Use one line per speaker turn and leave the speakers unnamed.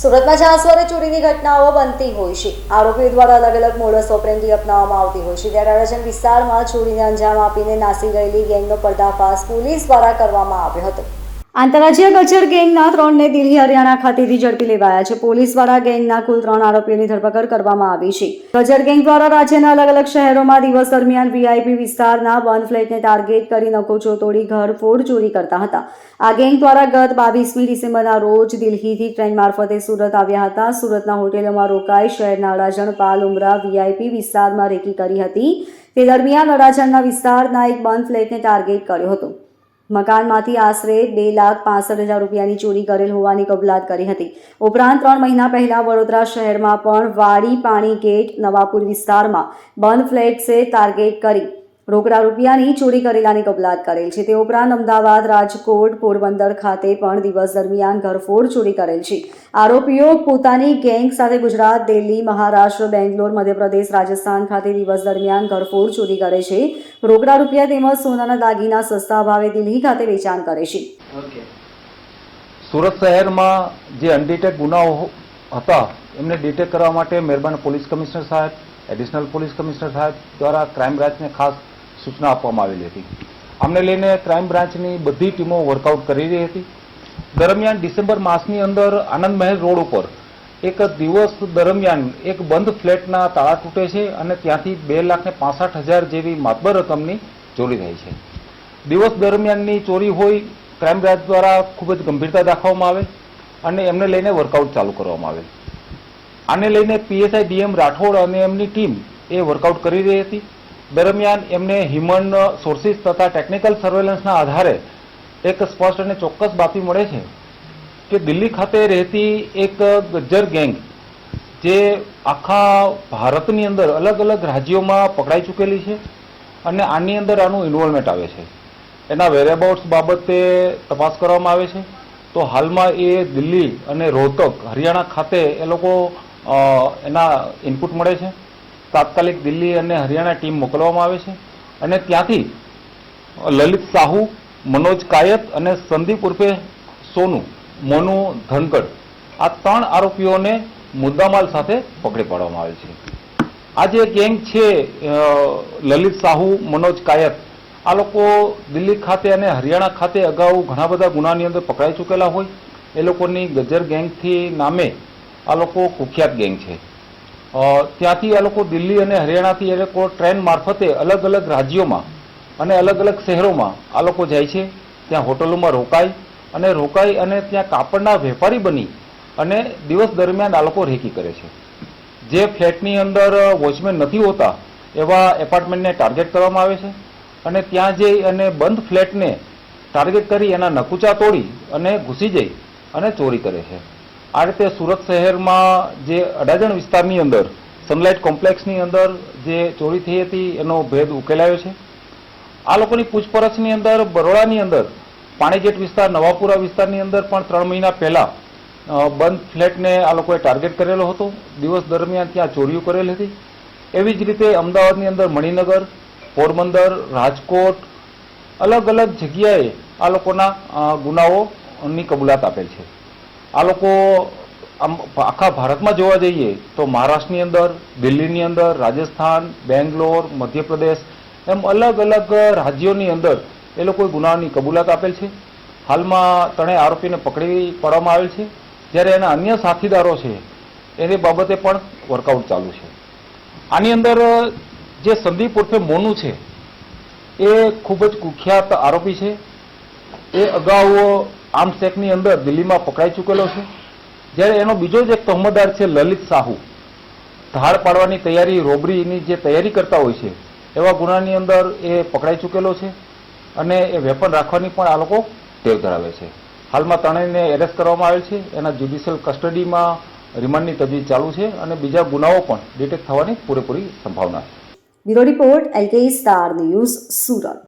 સુરતમાં જાસવારે ચોરીની ઘટનાઓ બનતી હોય છે. આરોપીઓ દ્વારા અલગ અલગ મોડસ ઓપરેન્ડી અપનાવવામાં આવતી હોય છે. ત્યારે અડાજણ વિસ્તારમાં ચોરીને અંજામ આપીને નાસી ગયેલી ગેંગનો પર્દાફાશ પોલીસ દ્વારા કરવામાં આવ્યો હતો. આંતરરાજ્ય ગજર ગેંગના ત્રણને દિલ્હી, હરિયાણા ખાતેથી ઝડપી લેવાયા છે. પોલીસ દ્વારા ગેંગના કુલ ત્રણ આરોપીઓની ધરપકડ કરવામાં આવી છે. કલ્ચર ગેંગ દ્વારા રાજ્યના અલગ અલગ શહેરોમાં દિવસ દરમિયાન વીઆઈપી વિસ્તારના બંધ ફ્લેટને ટાર્ગેટ કરી નકોચો તોડી ઘર ફોડ ચોરી કરતા હતા. આ ગેંગ દ્વારા ગત બાવીસમી ડિસેમ્બરના રોજ દિલ્હીથી ટ્રેન મારફતે સુરત આવ્યા હતા. સુરતના હોટેલોમાં રોકાઈ શહેરના અડાજણ, પાલ, ઉમરા વીઆઈપી વિસ્તારમાં રેકી કરી હતી. તે દરમિયાન અડાજણના વિસ્તારના એક બંધ ફ્લેટને ટાર્ગેટ કર્યો હતો. મકાનમાંથી આશરે બે લાખ પાસઠ હજાર રૂપિયાની ચોરી કરેલ હોવાની કબૂલાત કરી હતી. ઉપરાંત ત્રણ મહિના પહેલા વડોદરા શહેરમાં પણ વાડી પાણી ગેટ નવાપુર વિસ્તારમાં બંધ ફ્લેટ્સે ટાર્ગેટ કરી રોકડા રૂપિયાની ચોરી કરેલાની કબૂલાત કરેલ છે. તે ઉપરાંત અમદાવાદ રાજકોટ પોરબંદર ખાતે પણ દિવસ દરમિયાન ઘરફોડ ચોરી કરેલ છે. આરોપીઓ પોતાની ગેંગ સાથે ગુજરાત, દિલ્હી, મહારાષ્ટ્ર, બેંગ્લોર, મધ્યપ્રદેશ, રાજસ્થાન ખાતે દિવસ દરમિયાન ઘરફોડ ચોરી કરે છે. રોકડા રૂપિયા તેમજ સોનાના દાગીના સસ્તા ભાવે દિલ્હી ખાતે વેચાણ કરે છે.
સુરત શહેરમાં જે અનડિટેક ગુનાઓ હતા, એમને ડિટેક્ટ કરવા માટે મહેરબાન પોલીસ કમિશનર સાહેબ, એડિશનલ પોલીસ કમિશનર સાહેબ દ્વારા ક્રાઇમ બ્રાન્ચને ખાસ સૂચના આપવામાં આવેલી હતી. આમને લઈને ક્રાઇમ બ્રાન્ચની બધી ટીમો વર્કઆઉટ કરી રહી હતી. દરમિયાન ડિસેમ્બર માસની અંદર આનંદ મહેલ રોડ ઉપર એક દિવસ દરમિયાન એક બંધ ફ્લેટના તાળા તૂટે છે અને ત્યાંથી બે લાખ ને પાસઠ હજાર જેવી માતબર રકમની ચોરી થઈ છે. દિવસ દરમિયાનની ચોરી હોય ક્રાઇમ બ્રાન્ચ દ્વારા ખૂબ જ ગંભીરતા દાખવવામાં આવે અને એમને લઈને વર્કઆઉટ ચાલુ કરવામાં આવે. આને લઈને પીએસઆઈ ડીએમ રાઠોડ અને એમની ટીમ એ વર્કઆઉટ કરી રહી હતી. દરમિયાન એમને હ્યુમન સોર્સિસ તથા ટેકનિકલ સર્વેલન્સના આધારે એક સ્પષ્ટ અને ચોક્કસ બાતમી મળે છે કે દિલ્હી ખાતે રહેતી એક ગજ્જર ગેંગ, જે આખા ભારતની અંદર અલગ અલગ રાજ્યોમાં પકડાઈ ચૂકેલી છે અને આની અંદર આનું ઇન્વોલ્વમેન્ટ આવે છે. એના વેરેબાઉટ્સ બાબતે તપાસ કરવામાં આવે છે. તો હાલમાં એ દિલ્હી અને રોહતક, હરિયાણા ખાતે એ લોકો એના ઇનપુટ મળે છે. તાત્કાલિક દિલ્હી અને હરિયાણા ટીમ મોકલવામાં આવે છે અને ત્યાંથી લલિત સાહુ, મનોજ કાયત અને સંદીપ ઉર્ફે સોનુ, મોનુ ધનકડ આ ત્રણ આરોપીઓને મુદ્દામાલ સાથે પકડી પાડવામાં આવે છે. આ જે ગેંગ છે લલિત સાહુ, મનોજ કાયત, આ લોકો દિલ્હી ખાતે અને હરિયાણા ખાતે અગાઉ ઘણા બધા ગુનાની અંદર પકડાઈ ચૂકેલા હોય. એ લોકોની ગજર ગેંગથી નામે આ લોકો કુખ્યાત ગેંગ છે. ત્યાંથી આ લોકો દિલ્હી અને હરિયાણાથી એ લોકો ટ્રેન મારફતે અલગ અલગ રાજ્યોમાં અને અલગ અલગ શહેરોમાં આ લોકો જાય છે. ત્યાં હોટલોમાં રોકાય અને રોકાઈ અને ત્યાં કાપડના વેપારી બની અને દિવસ દરમિયાન આ લોકો રેકી કરે છે. જે ફ્લેટની અંદર વોચમેન નથી હોતા એવા એપાર્ટમેન્ટને ટાર્ગેટ કરવામાં આવે છે અને ત્યાં જઈ અને બંધ ફ્લેટને ટાર્ગેટ કરી એના નકુચા તોડી અને ઘૂસી જઈ અને ચોરી કરે છે. આ રીતે સુરત શહેરમાં જે અડાજણ વિસ્તારની અંદર, સનલાઇટ કોમ્પ્લેક્સની અંદર જે ચોરી થઈ હતી, એનો ભેદ ઉકેલાયો છે. આ લોકોની પૂછપરછની અંદર, બરોડાની અંદર, પાણીજેટ વિસ્તાર, નવાપુરા વિસ્તારની અંદર પણ ત્રણ મહિના પહેલાં બંધ ફ્લેટને આ લોકોએ ટાર્ગેટ કરેલો હતો. દિવસ દરમિયાન ત્યાં ચોરીઓ કરેલી હતી. એવી જ રીતે અમદાવાદની અંદર મણિનગર, પોરબંદર, રાજકોટ, અલગ અલગ જગ્યાએ આ લોકોના ગુનાઓની કબૂલાત આપેલ છે. આ લોકો આમ આખા ભારતમાં જોવા જઈએ તો મહારાષ્ટ્રની અંદર, દિલ્હીની અંદર, રાજસ્થાન, બેંગ્લોર, મધ્યપ્રદેશ એમ અલગ અલગ રાજ્યોની અંદર એ લોકોએ ગુનાની કબૂલાત આપેલ છે. હાલમાં ત્રણેય આરોપીને પકડી પાડવામાં આવેલ છે. જ્યારે એના અન્ય સાથીદારો છે, એની બાબતે પણ વર્કઆઉટ ચાલુ છે. આની અંદર જે સંદીપ ઉર્ફે મોનુ છે, એ ખૂબ જ કુખ્યાત આરોપી છે. એ અગાઉ આર્મ્સ એક્ટની અંદર દિલ્હીમાં પકડાઈ ચૂકેલો છે. જ્યારે એનો બીજો જ એક તહમદાર છે લલિત સાહુ. ધાડ પાડવાની તૈયારી રોબરીની જે તૈયારી કરતા હોય છે, એવા ગુનાની અંદર એ પકડાઈ ચૂકેલો છે અને એ વેપન રાખવાની પણ આ લોકો ટેવ ધરાવે છે. હાલમાં ત્રણેયને એરેસ્ટ કરવામાં આવેલ છે. એના જ્યુડિશિયલ કસ્ટડીમાં રિમાન્ડની તજવીજ ચાલુ છે અને બીજા ગુનાઓ પણ ડિટેક્ટ થવાની પૂરેપૂરી સંભાવના છે.
Bureau report L K star news Surat.